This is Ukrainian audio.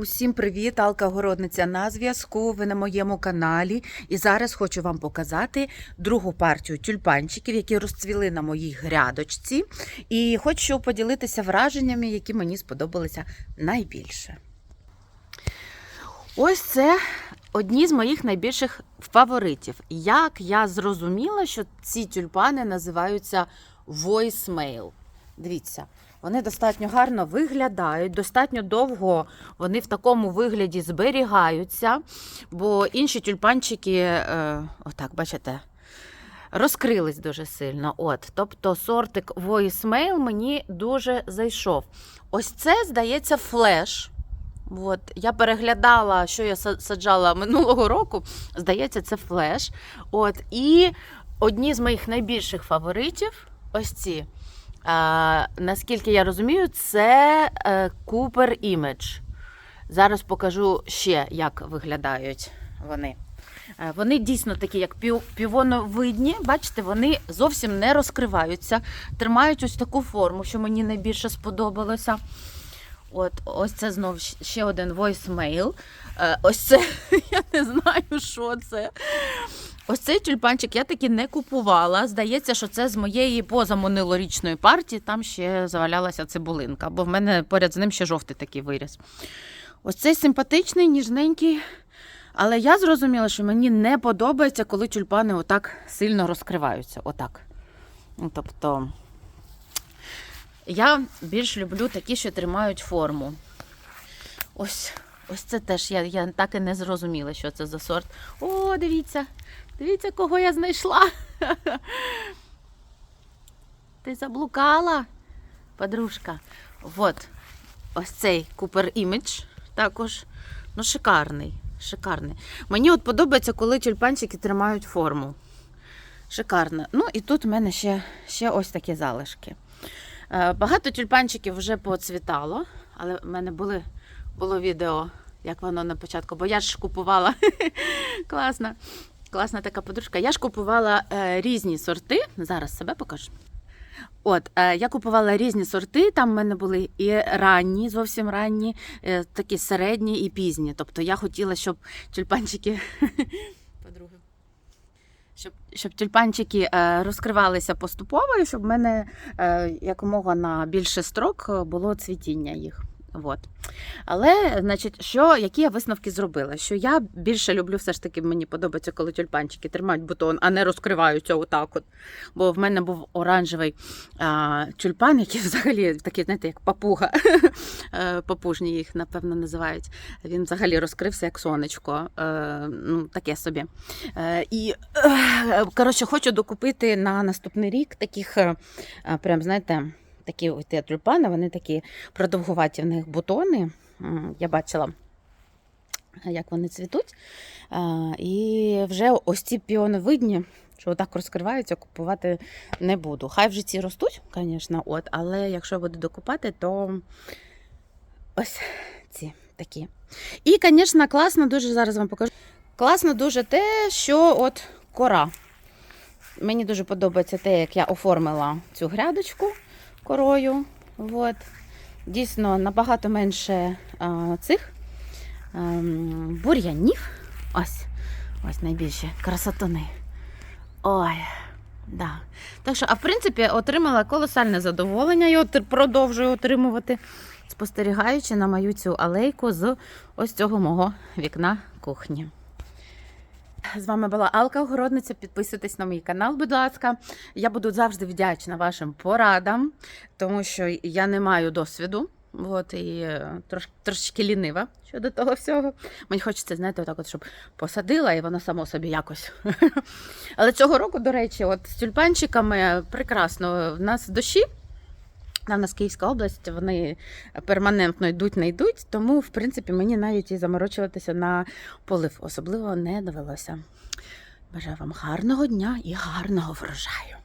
Усім привіт, Алка Городниця на зв'язку. Ви на моєму каналі. І зараз хочу вам показати другу партію тюльпанчиків, які розцвіли на моїй грядочці. І хочу поділитися враженнями, які мені сподобалися найбільше. Ось це одні з моїх найбільших фаворитів. Як я зрозуміла, що ці тюльпани називаються voicemail. Дивіться, вони достатньо гарно виглядають, достатньо довго вони в такому вигляді зберігаються, бо інші тюльпанчики, е, отак, бачите, розкрились дуже сильно. От, тобто сортик voicemail мені дуже зайшов. Ось це, здається, флеш. От, я переглядала, що я саджала минулого року. Здається, це флеш. От, і одні з моїх найбільших фаворитів ось ці. А, наскільки я розумію, це е, Cooper Image. Зараз покажу ще, як виглядають вони. Е, Вони дійсно такі, як півоновидні. Бачите, вони зовсім не розкриваються, тримають ось таку форму, що мені найбільше сподобалося. От, ось це знов ще один voicemail. Е, Ось це, я не знаю, що це. Ось цей тюльпанчик я таки не купувала. Здається, що це з моєї позаминулорічної партії. Там ще завалялася цибулинка, бо в мене поряд з ним ще жовтий такий виріс. Ось цей симпатичний, ніжненький. Але я зрозуміла, що мені не подобається, коли тюльпани отак сильно розкриваються. Отак. Ну, Тобто, я більш люблю такі, що тримають форму. Ось, ось це теж я, я так і не зрозуміла, що це за сорт. О, дивіться, дивіться, кого я знайшла. Ти заблукала, подружка. От, ось цей Cooper Image також. Ну, шикарний. Шикарний. Мені от подобається, коли тюльпанчики тримають форму. Шикарно. Ну і тут в мене ще, ще ось такі залишки. Е, Багато тюльпанчиків вже поцвітало, але в мене були, було відео, як воно на початку, бо я ж купувала класна, класна така подружка. Я ж купувала е, різні сорти. Зараз себе покажу. От, е, я купувала різні сорти. Там в мене були і ранні, зовсім ранні, е, такі середні і пізні. Тобто я хотіла, щоб тюльпанчики. Подруга. Щоб, щоб тюльпанчики е, розкривалися поступово, і щоб в мене е, якомога на більше строк е, було цвітіння їх. От. Але, значить, що, які я висновки зробила? Що я більше люблю, все ж таки, мені подобається, коли тюльпанчики тримають бутон, а не розкриваються отак. От. Бо в мене був оранжевий а, тюльпан, який взагалі такий, знаєте, як папуга. Е, Папужні їх, напевно, називають. Він взагалі розкрився як сонечко. Е, Ну, таке собі. Е, І, е, коротше, хочу докупити на наступний рік таких, е, е, прям, знаєте, такі ось ті тюльпани, вони такі продовгуваті в них бутони. Я бачила, як вони цвітуть. І вже ось ці піоновидні, що отак розкриваються, купувати не буду. Хай вже ці ростуть, звісно, от, але якщо я буду докупати, то ось ці такі. І, звісно, класно дуже зараз вам покажу. Класно дуже те, що от кора. Мені дуже подобається те, як я оформила цю грядочку корою. От. Дійсно, набагато менше а, цих ем, бур'янів. Ось, ось найбільші красотуни. Ой, да. Так що, а в принципі, отримала колосальне задоволення і от продовжую отримувати, спостерігаючи на мою цю алейку з ось цього мого вікна кухні. З вами була Алка Огородниця. Підписуйтесь на мій канал, будь ласка. Я буду завжди вдячна вашим порадам, тому що я не маю досвіду. От, і е, трош, трошки лінива щодо того всього. Мені хочеться, знаєте, отак от, щоб посадила і воно само собі якось. Але цього року, до речі, от з тюльпанчиками прекрасно. В нас дощі. У нас Київська область, вони перманентно йдуть, не йдуть, тому, в принципі, мені навіть і заморочуватися на полив особливо не довелося. Бажаю вам гарного дня і гарного врожаю!